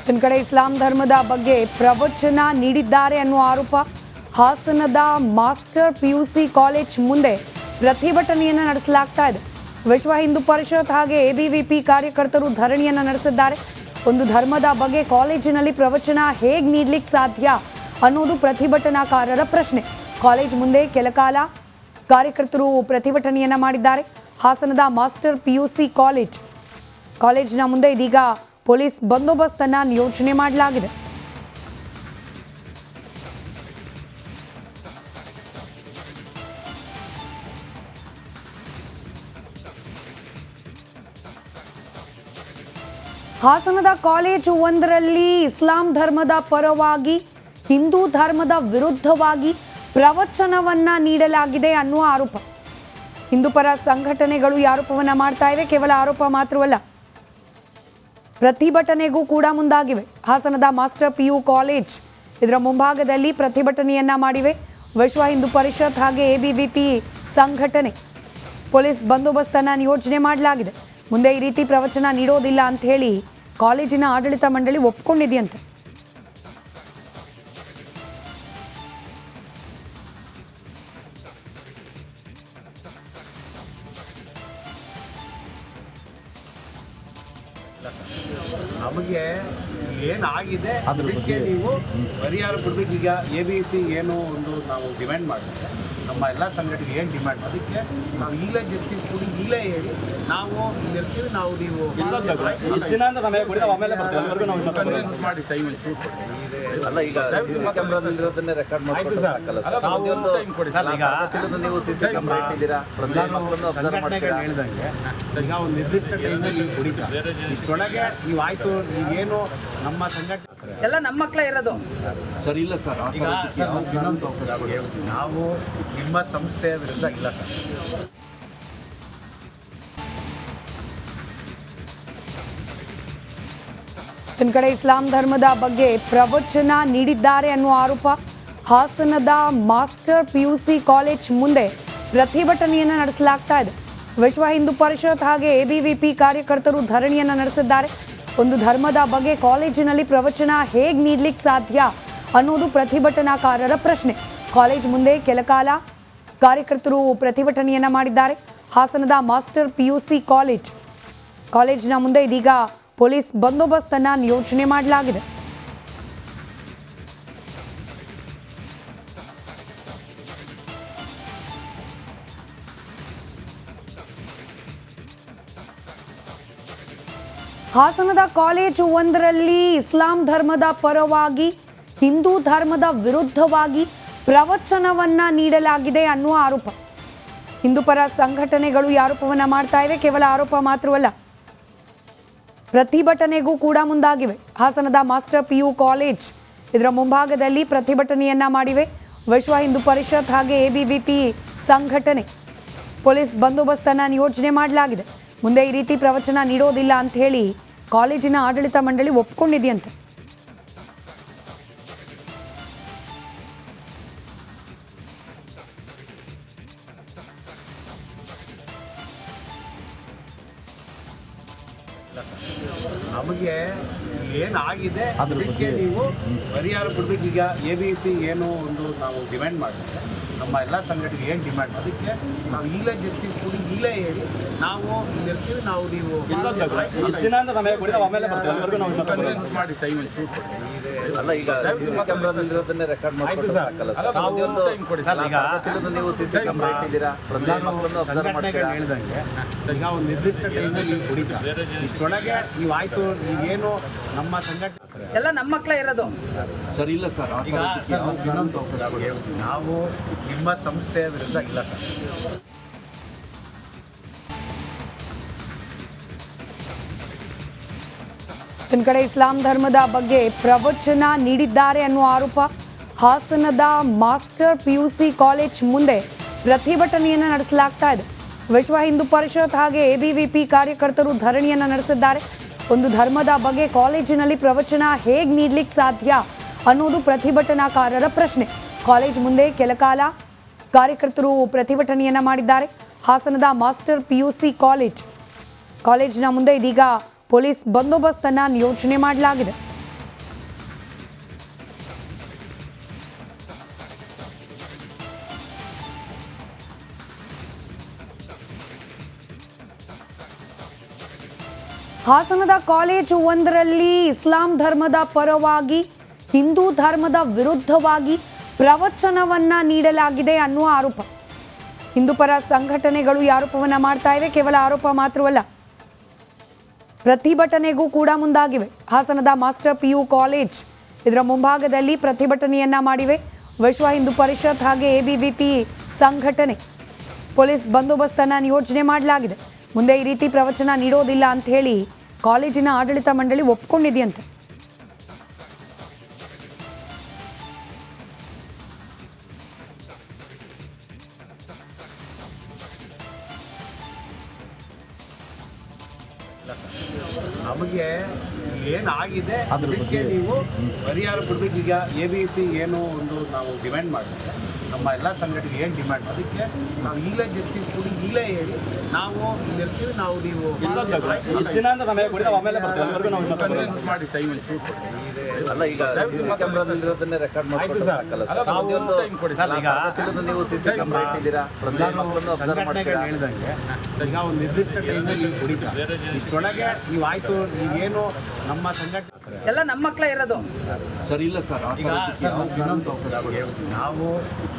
ಮತ್ತೊಂದು ಕಡೆ ಇಸ್ಲಾಂ ಧರ್ಮದ ಬಗ್ಗೆ ಪ್ರವಚನ ನೀಡಿದ್ದಾರೆ ಅನ್ನುವ ಆರೋಪ. ಹಾಸನದ ಮಾಸ್ಟರ್ ಪಿಯುಸಿ ಕಾಲೇಜ್ ಮುಂದೆ ಪ್ರತಿಭಟನೆಯನ್ನು ನಡೆಸಲಾಗ್ತಾ ಇದೆ. ವಿಶ್ವ ಹಿಂದೂ ಪರಿಷತ್ ಹಾಗೆ ಎಬಿವಿಪಿ ಕಾರ್ಯಕರ್ತರು ಧರಣಿಯನ್ನು ನಡೆಸಿದ್ದಾರೆ. ಒಂದು ಧರ್ಮದ ಬಗ್ಗೆ ಕಾಲೇಜಿನಲ್ಲಿ ಪ್ರವಚನ ಹೇಗೆ ನೀಡಲಿಕ್ಕೆ ಸಾಧ್ಯ ಅನ್ನೋದು ಪ್ರತಿಭಟನಾಕಾರರ ಪ್ರಶ್ನೆ. ಕಾಲೇಜ್ ಮುಂದೆ ಕೆಲಕಾಲ ಕಾರ್ಯಕರ್ತರು ಪ್ರತಿಭಟನೆಯನ್ನು ಮಾಡಿದ್ದಾರೆ. ಹಾಸನದ ಮಾಸ್ಟರ್ ಪಿಯುಸಿ ಕಾಲೇಜ್. ಕಾಲೇಜಿನ ಮುಂದೆ ಇದೀಗ ಪೊಲೀಸ್ ಬಂದೋಬಸ್ತನ್ನ ನಿಯೋಜನೆ ಮಾಡಲಾಗಿದೆ. ಹಾಸನದ ಕಾಲೇಜು ಒಂದರಲ್ಲಿ ಇಸ್ಲಾಂ ಧರ್ಮದ ಪರವಾಗಿ, ಹಿಂದೂ ಧರ್ಮದ ವಿರುದ್ಧವಾಗಿ ಪ್ರವಚನವನ್ನ ನೀಡಲಾಗಿದೆ ಅನ್ನುವ ಆರೋಪ. ಹಿಂದೂ ಪರ ಸಂಘಟನೆಗಳು ಈ ಆರೋಪವನ್ನ ಮಾಡ್ತಾ ಇವೆ. ಕೇವಲ ಆರೋಪ ಮಾತ್ರವಲ್ಲ ಪ್ರತಿಭಟನೆಗೂ ಕೂಡ ಮುಂದಾಗಿವೆ. ಹಾಸನದ ಮಾಸ್ಟರ್ ಪಿ ಯು ಕಾಲೇಜ್ ಇದರ ಮುಂಭಾಗದಲ್ಲಿ ಪ್ರತಿಭಟನೆಯನ್ನ ಮಾಡಿವೆ. ವಿಶ್ವ ಹಿಂದೂ ಪರಿಷತ್ ಹಾಗೆ ಎಬಿವಿಪಿ ಸಂಘಟನೆ ಪೊಲೀಸ್ ಬಂದೋಬಸ್ತನ್ನು ನಿಯೋಜನೆ ಮಾಡಲಾಗಿದೆ. ಮುಂದೆ ಈ ರೀತಿ ಪ್ರವಚನ ನೀಡೋದಿಲ್ಲ ಅಂತ ಹೇಳಿ ಕಾಲೇಜಿನ ಆಡಳಿತ ಮಂಡಳಿ ಒಪ್ಕೊಂಡಿದೆಯಂತೆ. ಏನಾಗಿದೆ? ಅದಕ್ಕೆ ನೀವು ಪರಿಹಾರ ಕೊಡ್ಬೇಕು. ಈಗ ಎ ಬಿ ಸಿ ಏನು ಒಂದು ನಾವು ಡಿಮ್ಯಾಂಡ್ ಮಾಡಿದ್ರೆ ನಮ್ಮ ಎಲ್ಲ ಸಂಘಟನೆಗೆ ಏನು ಡಿಮ್ಯಾಂಡ್ ಅದಕ್ಕೆ ನಾವು ಈಗಲೇ ಜಸ್ಟಿಸ್ ಕೂಡಿ ಈಗಲೇ ಹೇಳಿ ನಾವು ಇಲ್ಲಿರ್ತೀವಿ ನಾವು ನೀವು ದಿನ ಅಂತ ನಮಗೆ ಕೊಡಿ ಆಮೇಲೆ ಬರ್ತೀವಿ. ಅಲ್ಲಿವರೆಗೂ ನಾವು ಇನ್ನೂ ತಗೊಳ್ಳೋದು. ಕನ್ವಿನ್ಸ್ ಮಾಡಿ ಟೈಮ್. ಅಲ್ಲ ಈಗ ಕ್ಯಾಮ್ರಾದಲ್ಲಿರೋದನ್ನೇ ರೆಕಾರ್ಡ್ ಆಯ್ತು ನಾವು ಕ್ಯಾಮ್ರಾ ಇಟ್ಟಿದ್ದೀರಾ? ಪ್ರತಿಯೊಂದು ಅಬ್ಸರ್ವ್ ಮಾಡ್ತೀರಾ? ಹೇಳ್ದಂಗೆ ಈಗ ಒಂದು ನಿರ್ದಿಷ್ಟ ಟೈಮ್ನಲ್ಲಿ ನೀವು ಕುಡಿತಾ ಇಷ್ಟೊಳಗೆ ನೀವು ಈಗೇನು ನೀವೇನು ನಮ್ಮ ಸಂಘಟನೆ ಎಲ್ಲ ನಮ್ಮ ಮಕ್ಕಳೇ ಇರೋದು. ಸರ್ ಇಲ್ಲ ಸರ್ ಆ ಈಗ ಸರ್, ನಾವು ಇನ್ನೊಂದು ತಗೊಳ್ಳಿ. ನಾವು ನಿಮ್ಮ ಸಂಸ್ಥೆಯ ವಿರುದ್ಧ ಇಲ್ಲ ಸರ್. ಇನ್ನು ಕಡೆ ಇಸ್ಲಾಂ ಧರ್ಮದ ಬಗ್ಗೆ ಪ್ರವಚನ ನೀಡಿದ್ದಾರೆ ಅನ್ನುವ ಆರೋಪ. ಹಾಸನದ ಮಾಸ್ಟರ್ ಪಿಯುಸಿ ಕಾಲೇಜ್ ಮುಂದೆ ಪ್ರತಿಭಟನೆಯನ್ನು ನಡೆಸಲಾಗ್ತಾ ಇದೆ. ವಿಶ್ವ ಹಿಂದೂ ಪರಿಷತ್ ಹಾಗೆ ಎಬಿವಿಪಿ ಕಾರ್ಯಕರ್ತರು ಧರಣಿಯನ್ನ ನಡೆಸಿದ್ದಾರೆ. ಒಂದು ಧರ್ಮದ ಬಗ್ಗೆ ಕಾಲೇಜಿನಲ್ಲಿ ಪ್ರವಚನ ಹೇಗೆ ನೀಡ್ಲಿಕ್ಕೆ ಸಾಧ್ಯ ಅನ್ನೋದು ಪ್ರತಿಭಟನಾಕಾರರ ಪ್ರಶ್ನೆ. ಕಾಲೇಜ್ ಮುಂದೆ ಕೆಲಕಾಲ ಕಾರ್ಯಕರ್ತರು ಪ್ರತಿಭಟನೆಯನ್ನ ಮಾಡಿದ್ದಾರೆ. ಹಾಸನದ ಮಾಸ್ಟರ್ ಪಿಯುಸಿ ಕಾಲೇಜ್. ಕಾಲೇಜಿನ ಮುಂದೆ ಇದೀಗ ಪೊಲೀಸ್ ಬಂದೋಬಸ್ತನ್ನು ನಿಯೋಜನೆ ಮಾಡಲಾಗಿದೆ. ಹಾಸನದ ಕಾಲೇಜು ಒಂದರಲ್ಲಿ ಇಸ್ಲಾಂ ಧರ್ಮದ ಪರವಾಗಿ, ಹಿಂದೂ ಧರ್ಮದ ವಿರುದ್ಧವಾಗಿ ಪ್ರವಚನವನ್ನ ನೀಡಲಾಗಿದೆ ಅನ್ನುವ ಆರೋಪ. ಹಿಂದೂ ಪರ ಸಂಘಟನೆಗಳು ಈ ಆರೋಪವನ್ನ ಮಾಡ್ತಾ ಇವೆ. ಕೇವಲ ಆರೋಪ ಮಾತ್ರವಲ್ಲ, ಪ್ರತಿಭಟನೆಗೂ ಕೂಡ ಮುಂದಾಗಿವೆ. ಹಾಸನದ ಮಾಸ್ಟರ್ ಪಿ ಯು ಕಾಲೇಜ್ ಇದರ ಮುಂಭಾಗದಲ್ಲಿ ಪ್ರತಿಭಟನೆಯನ್ನ ಮಾಡಿವೆ. ವಿಶ್ವ ಹಿಂದೂ ಪರಿಷತ್ ಹಾಗೆ ಎಬಿವಿಪಿ ಸಂಘಟನೆ, ಪೊಲೀಸ್ ಬಂದೋಬಸ್ತನ್ನ ನಿಯೋಜನೆ ಮಾಡಲಾಗಿದೆ. ಮುಂದೆ ಈ ರೀತಿ ಪ್ರವಚನ ನೀಡೋದಿಲ್ಲ ಅಂತ ಹೇಳಿ ಕಾಲೇಜಿನ ಆಡಳಿತ ಮಂಡಳಿ ಒಪ್ಕೊಂಡಿದೆಯಂತೆ. ನಮಗೆ ಏನಾಗಿದೆ ಅದಕ್ಕೆ ನೀವು ಪರಿಹಾರ ಕೊಡ್ಬೇಕು. ಈಗ ಎ ಬಿ ಸಿ ಏನು ಒಂದು ನಾವು ಡಿಮ್ಯಾಂಡ್ ಮಾಡಿದ್ರೆ ನಮ್ಮ ಎಲ್ಲ ಸಂಘಟನೆ ಏನು ಡಿಮ್ಯಾಂಡ್ ಅದಕ್ಕೆ ನಾವು ಈಗಲೇ ಜಸ್ಟಿಸ್ ಕೂಡಿ ಈಗಲೇ ಹೇಳಿ ನಾವು ಇಲ್ಲಿರ್ತೀವಿ ನಾವು ನೀವು ಇನ್ನೂ ದಿನ ಅಂತ ನಮಗೆ ಕೊಡಿ ಆಮೇಲೆ ಬರ್ತೀವಿ ಅಲ್ಲಿವರೆಗೂ ನಾವು ಇನ್ನೂ ಕನ್ವಿನ್ಸ್ ಮಾಡಿ ಟೈಮ್ ಒಂಚೂರು. ಅಲ್ಲ ಈಗ ಕ್ಯಾಮ್ರಾದಲ್ಲಿರೋದನ್ನೇ ರೆಕಾರ್ಡ್ ಮಾಡ್ಕೊಂಡು ನಾವು ಕ್ಯಾಮ್ರಾ ಇಟ್ಟಿದ್ದೀರಾ? ಪ್ರತಿಯೊಂದು ಅಬ್ಸರ್ವ್ ಮಾಡ್ತೀರಾ? ಹೇಳ್ದಂಗೆ ಈಗ ಒಂದು ನಿರ್ದಿಷ್ಟ ಟೈಮ್ನಲ್ಲಿ ನೀವು ಕುಡಿತಾ ಇಷ್ಟೊಳಗೆ ನೀವು ಆಯ್ತು ನೀವೇನು ನಮ್ಮ ಸಂಘಟನೆ ಎಲ್ಲ ನಮ್ಮ ಮಕ್ಕಳೇ ಇರೋದು. ಸರ್ ಇಲ್ಲ ಸರ್ ಈಗ. ನಾವು ನಿಮ್ಮ ಸಂಸ್ಥೆಯ ವಿರುದ್ಧ ಇಲ್ಲ ಸರ್. ಮತ್ತೊಂದು ಕಡೆ ಇಸ್ಲಾಂ ಧರ್ಮದ ಬಗ್ಗೆ ಪ್ರವಚನ ನೀಡಿದ್ದಾರೆ ಅನ್ನುವ ಆರೋಪ. ಹಾಸನದ ಮಾಸ್ಟರ್ ಪಿಯುಸಿ ಕಾಲೇಜ್ ಮುಂದೆ ಪ್ರತಿಭಟನೆಯನ್ನು ನಡೆಸಲಾಗ್ತಾ ಇದೆ. ವಿಶ್ವ ಹಿಂದೂ ಪರಿಷತ್ ಹಾಗೆ ಎಬಿವಿಪಿ ಕಾರ್ಯಕರ್ತರು ಧರಣಿಯನ್ನ ನಡೆಸಿದ್ದಾರೆ. ಒಂದು ಧರ್ಮದ ಬಗ್ಗೆ ಕಾಲೇಜಿನಲ್ಲಿ ಪ್ರವಚನ ಹೇಗೆ ನೀಡಲಿಕ್ಕೆ ಸಾಧ್ಯ ಅನ್ನೋದು ಪ್ರತಿಭಟನಾಕಾರರ ಪ್ರಶ್ನೆ. ಕಾಲೇಜ್ ಮುಂದೆ ಕೆಲಕಾಲ ಕಾರ್ಯಕರ್ತರು ಪ್ರತಿಭಟನೆಯನ್ನ ಮಾಡಿದ್ದಾರೆ. ಹಾಸನದ ಮಾಸ್ಟರ್ ಪಿಯುಸಿ ಕಾಲೇಜ್, ಕಾಲೇಜಿನ ಮುಂದೆ ಇದೀಗ ಪೊಲೀಸ್ ಬಂದೋಬಸ್ತ್ ಅನ್ನ ನಿಯೋಜನೆ ಮಾಡಲಾಗಿದೆ. ಹಾಸನದ ಕಾಲೇಜು ಒಂದರಲ್ಲಿ ಇಸ್ಲಾಂ ಧರ್ಮದ ಪರವಾಗಿ, ಹಿಂದೂ ಧರ್ಮದ ವಿರುದ್ಧವಾಗಿ ಪ್ರವಚನವನ್ನ ನೀಡಲಾಗಿದೆ ಅನ್ನುವ ಆರೋಪ. ಹಿಂದೂಪರ ಸಂಘಟನೆಗಳು ಈ ಆರೋಪವನ್ನ ಮಾಡ್ತಾ ಇವೆ. ಕೇವಲ ಆರೋಪ ಮಾತ್ರವಲ್ಲ, ಪ್ರತಿಭಟನೆಗೂ ಕೂಡ ಮುಂದಾಗಿವೆ. ಹಾಸನದ ಮಾಸ್ಟರ್ ಪಿ ಯು ಕಾಲೇಜ್ ಇದರ ಮುಂಭಾಗದಲ್ಲಿ ಪ್ರತಿಭಟನೆಯನ್ನ ಮಾಡಿವೆ. ವಿಶ್ವ ಹಿಂದೂ ಪರಿಷತ್ ಹಾಗೆ ಎಬಿವಿಪಿ ಸಂಘಟನೆ, ಪೊಲೀಸ್ ಬಂದೋಬಸ್ತನ್ನು ನಿಯೋಜನೆ ಮಾಡಲಾಗಿದೆ. ಮುಂದೆ ಈ ರೀತಿ ಪ್ರವಚನ ನೀಡೋದಿಲ್ಲ ಅಂತ ಹೇಳಿ ಕಾಲೇಜಿನ ಆಡಳಿತ ಮಂಡಳಿ ಒಪ್ಕೊಂಡಿದೆಯಂತೆ. ನಮಗೆ ಏನಾಗಿದೆ ಅದಕ್ಕೆ ನೀವು ಪರಿಹಾರ ಕೊಡಬೇಕು. ಈಗ ಎ ಬಿ ಪಿ ಏನು ಒಂದು ನಾವು ಡಿಮ್ಯಾಂಡ್ ಮಾಡಿದ್ರೆ ನಮ್ಮ ಎಲ್ಲ ಸಂಘಟನೆ ಏನು ಡಿಮ್ಯಾಂಡ್ ಅದಕ್ಕೆ ನಾವು ಈಗಲೇ ಜಸ್ಟಿಸ್ ಕೂಡಿ ಈಗಲೇ ಹೇಳಿ. ನಾವು ಇಲ್ಲಿರ್ತೀವಿ ನಾವು ನೀವು ಇಷ್ಟು ದಿನ ಅಂತ ಸಮಯ ಕೊಡಿ ಆಮೇಲೆ ಬರ್ತೀವಿ ಅಲ್ಲಿವರೆಗೂ ನಾವು ಇನ್ನೊಂದು ಮಾಡಿ ಟೈಮ್ ಒಂಚೂರು ಅಲ್ಲ ಈಗ ಕ್ಯಾಮ್ರಾದಲ್ಲಿರೋದನ್ನೇ ರೆಕಾರ್ಡ್ ಮಾಡ್ಕೊಂಡು ಸಾಕಲ್ಲ ಕೊಡಿ ಸರ್. ಈಗ ಕ್ಯಾಮ್ರಾ ಇಟ್ಟಿದ್ದೀರಾ? ಅಬ್ಸರ್ವ್ ಮಾಡ್ತೀರಾ? ಹೇಳಿದಂಗೆ ಈಗ ಒಂದು ನಿರ್ದಿಷ್ಟ ಟೈಮಲ್ಲಿ ನೀವು ಕುಡಿತಾ ಇಷ್ಟೊಳಗೆ ನೀವು ಆಯ್ತು ನೀವೇನು ನಮ್ಮ ಸಂಘಟನೆ ಎಲ್ಲ ನಮ್ಮ ಮಕ್ಕಳೇ ಇರೋದು. ಸರ್ ಇಲ್ಲ ಸರ್ ಆ ಈಗ ಇನ್ನೊಂದು ನಾವು